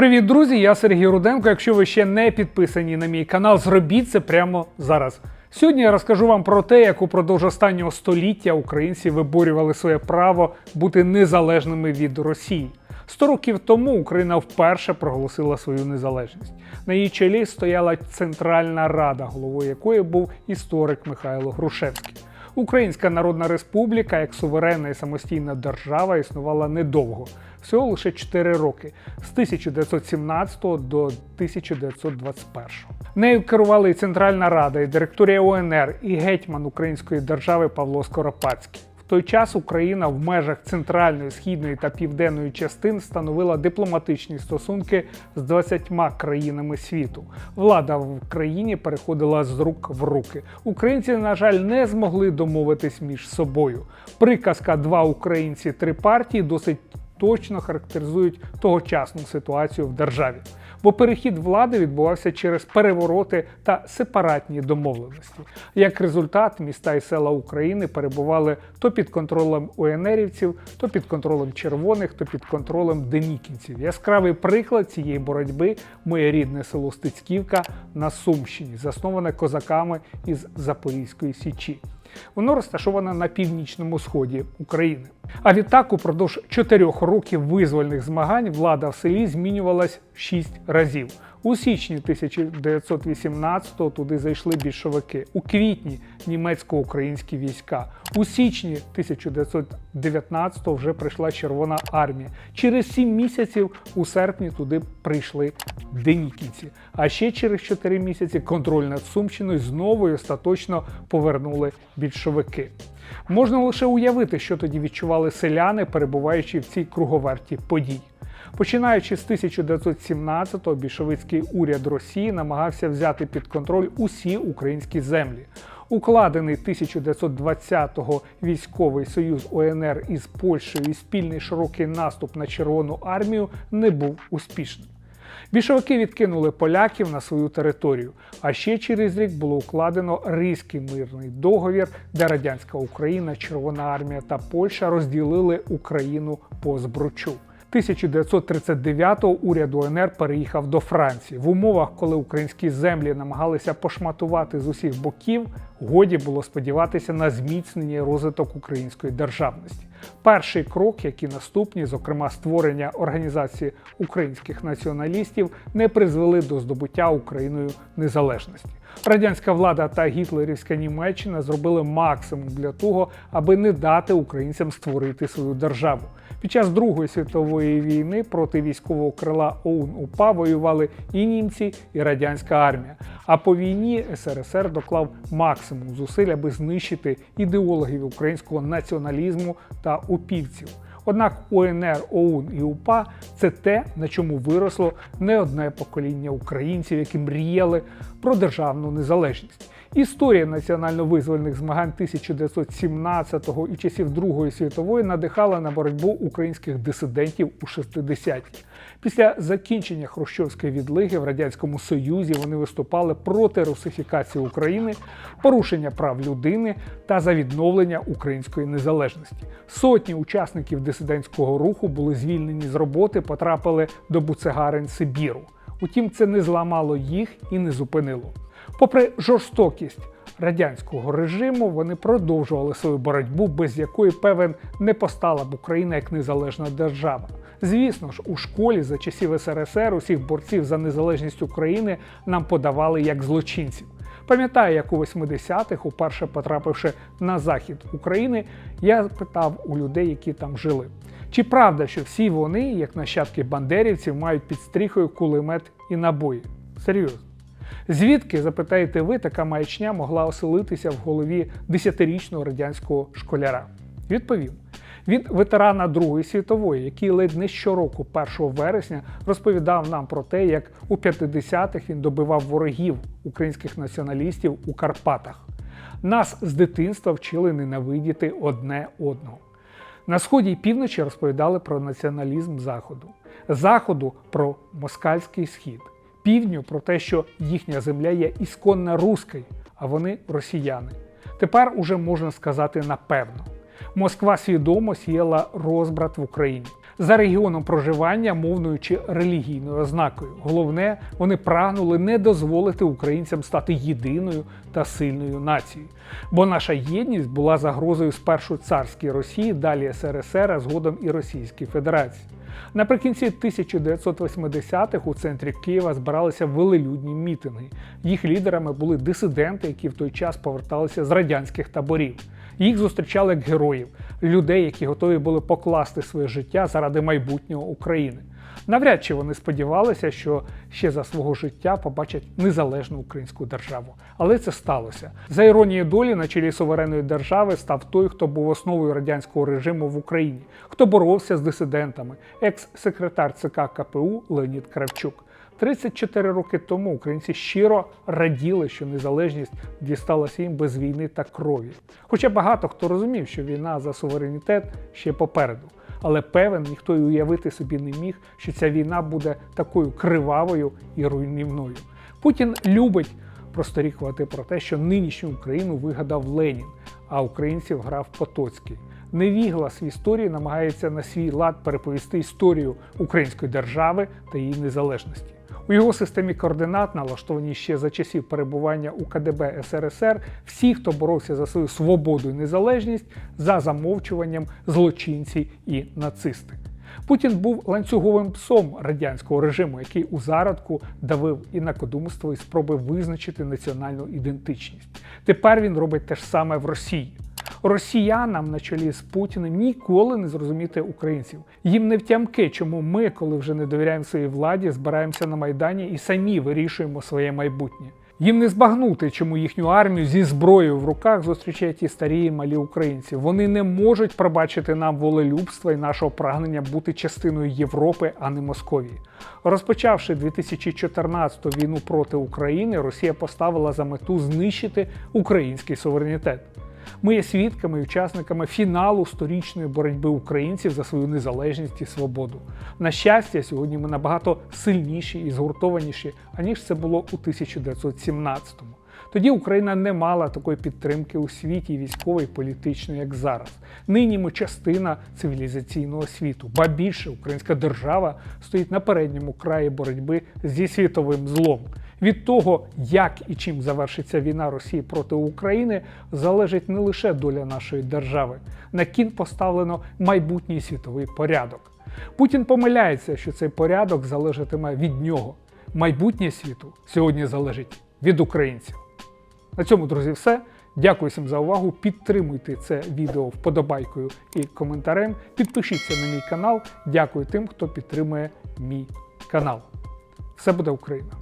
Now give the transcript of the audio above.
Привіт, друзі! Я Сергій Руденко. Якщо ви ще не підписані на мій канал, зробіть це прямо зараз. Сьогодні я розкажу вам про те, як упродовж останнього століття українці виборювали своє право бути незалежними від Росії. Сто років тому Україна вперше проголосила свою незалежність. На її чолі стояла Центральна Рада, головою якої був історик Михайло Грушевський. Українська Народна Республіка як суверенна і самостійна держава існувала недовго, всього лише 4 роки з 1917 до 1921. Нею керували і Центральна Рада, і директорія УНР, і гетьман Української держави Павло Скоропадський. Той час Україна в межах центральної, східної та південної частин встановила дипломатичні стосунки з 20 країнами світу. Влада в країні переходила з рук в руки. Українці, на жаль, не змогли домовитись між собою. Приказка Два українці, три партії досить точно характеризують тогочасну ситуацію в державі. Бо перехід влади відбувався через перевороти та сепаратні домовленості. Як результат, міста і села України перебували то під контролем УНРівців, то під контролем червоних, то під контролем денікінців. Яскравий приклад цієї боротьби моє рідне село Стецьківка на Сумщині, засноване козаками із Запорізької Січі. Воно розташоване на північному сході України. А відтак, упродовж чотирьох років визвольних змагань влада в селі змінювалась шість разів. У січні 1918-го туди зайшли більшовики. У квітні німецько-українські війська. У січні 1919-го вже прийшла Червона армія. Через сім місяців у серпні туди прийшли денікінці. А ще через 4 місяці контроль над Сумщиною знову і остаточно повернули більшовики. Можна лише уявити, що тоді відчували селяни, перебуваючи в цій круговерті подій. Починаючи з 1917-го, більшовицький уряд Росії намагався взяти під контроль усі українські землі. Укладений 1920-го військовий союз ОНР із Польщею і спільний широкий наступ на Червону армію не був успішним. Більшовики відкинули поляків на свою територію. А ще через рік було укладено Ризький мирний договір, де радянська Україна, Червона армія та Польща розділили Україну по збручу. 1939-го уряд УНР переїхав до Франції. В умовах, коли українські землі намагалися пошматувати з усіх боків, годі було сподіватися на зміцнення і розвиток української державності. Перший крок, як і наступні, зокрема створення організації українських націоналістів, не призвели до здобуття Україною незалежності. Радянська влада та гітлерівська Німеччина зробили максимум для того, аби не дати українцям створити свою державу. Під час Другої світової війни проти військового крила ОУН УПА воювали і німці, і радянська армія. А по війні СРСР доклав максимум зусиль, аби знищити ідеологів українського націоналізму та упівців. Однак УНР, ОУН і УПА це те, на чому виросло не одне покоління українців, які мріяли про державну незалежність. Історія національно-визвольних змагань 1917-го і часів Другої світової надихала на боротьбу українських дисидентів у 60-ті. Після закінчення хрущовської відлиги в радянському союзі вони виступали проти русифікації України, порушення прав людини та за відновлення української незалежності. Сотні учасників дисидентського руху були звільнені з роботи, потрапили до буцегарень Сибіру. Утім, це не зламало їх і не зупинило. Попри жорстокість радянського режиму, вони продовжували свою боротьбу, без якої певен не постала б Україна як незалежна держава. Звісно ж, у школі за часів СРСР усіх борців за незалежність України нам подавали як злочинців. Пам'ятаю, як у 80-х, уперше потрапивши на захід України, я питав у людей, які там жили. Чи правда, що всі вони, як нащадки бандерівців, мають під стріхою кулемет і набої? Серйозно. Звідки, запитаєте ви, така маячня могла оселитися в голові 10-річного радянського школяра? Відповім. Від ветерана Другої світової, який ледь не щороку, 1 вересня, розповідав нам про те, як у 50-х він добивав ворогів українських націоналістів у Карпатах. Нас з дитинства вчили ненавидіти одне одного. На сході і півночі розповідали про націоналізм Заходу, Заходу про москальський схід, півдню про те, що їхня земля є ісконно руською, а вони росіяни. Тепер уже можна сказати напевно. Москва свідомо сіяла розбрат в Україні. за регіоном проживання, мовною чи релігійною ознакою. Головне, вони прагнули не дозволити українцям стати єдиною та сильною нацією. Бо наша єдність була загрозою спершу царській Росії, далі СРСР, а згодом і Російській Федерації. Наприкінці 1980-х у центрі Києва збиралися велелюдні мітинги. Їх лідерами були дисиденти, які в той час поверталися з радянських таборів. Їх зустрічали як героїв, людей, які готові були покласти своє життя заради майбутнього України. Навряд чи вони сподівалися, що ще за свого життя побачать незалежну українську державу. Але це сталося. За іронією долі на чолі суверенної держави став той, хто був основою радянського режиму в Україні, хто боровся з дисидентами, екс-секретар ЦК КПУ Леонід Кравчук. 34 роки тому українці щиро раділи, що незалежність дісталася їм без війни та крові. Хоча багато хто розумів, що війна за суверенітет ще попереду. Але певен, ніхто й уявити собі не міг, що ця війна буде такою кривавою і руйнівною. Путін любить просторікувати про те, що нинішню Україну вигадав Ленін, а українців грав Потоцький. Невіглас в історії намагається на свій лад переповісти історію української держави та її незалежності. У його системі координат, налаштованій ще за часів перебування у КДБ СРСР, всі, хто боровся за свою свободу і незалежність, за замовчуванням злочинці і нацисти. Путін був ланцюговим псом радянського режиму, який у зародку давив і на кодумство і спроби визначити національну ідентичність. Тепер він робить те ж саме в Росії. Росіянам на чолі з Путіним ніколи не зрозуміти українців. Їм не втямки, чому ми, коли вже не довіряємо своїй владі, збираємося на майдані і самі вирішуємо своє майбутнє. Їм не збагнути, чому їхню армію зі зброєю в руках зустрічають ті старі і малі українці. Вони не можуть пробачити нам волелюбства і нашого прагнення бути частиною Європи, а не Московії. Розпочавши 2014 війну проти України, Росія поставила за мету знищити український суверенітет. Ми є свідками і учасниками фіналу сторічної боротьби українців за свою незалежність і свободу. На щастя, сьогодні ми набагато сильніші і згуртованіші, аніж це було у 1917-му. Тоді Україна не мала такої підтримки у світі військової і політичної, як зараз. Нині ми частина цивілізаційного світу, ба більше українська держава стоїть на передньому краї боротьби зі світовим злом. Від того, як і чим завершиться війна Росії проти України, залежить не лише доля нашої держави. На кін поставлено майбутній світовий порядок. Путін помиляється, що цей порядок залежатиме від нього. Майбутнє світу сьогодні залежить від українців. На цьому, друзі, все. Дякую всім за увагу. Підтримуйте це відео вподобайкою і коментарем. Підпишіться на мій канал. Дякую тим, хто підтримує мій канал. Все буде Україна!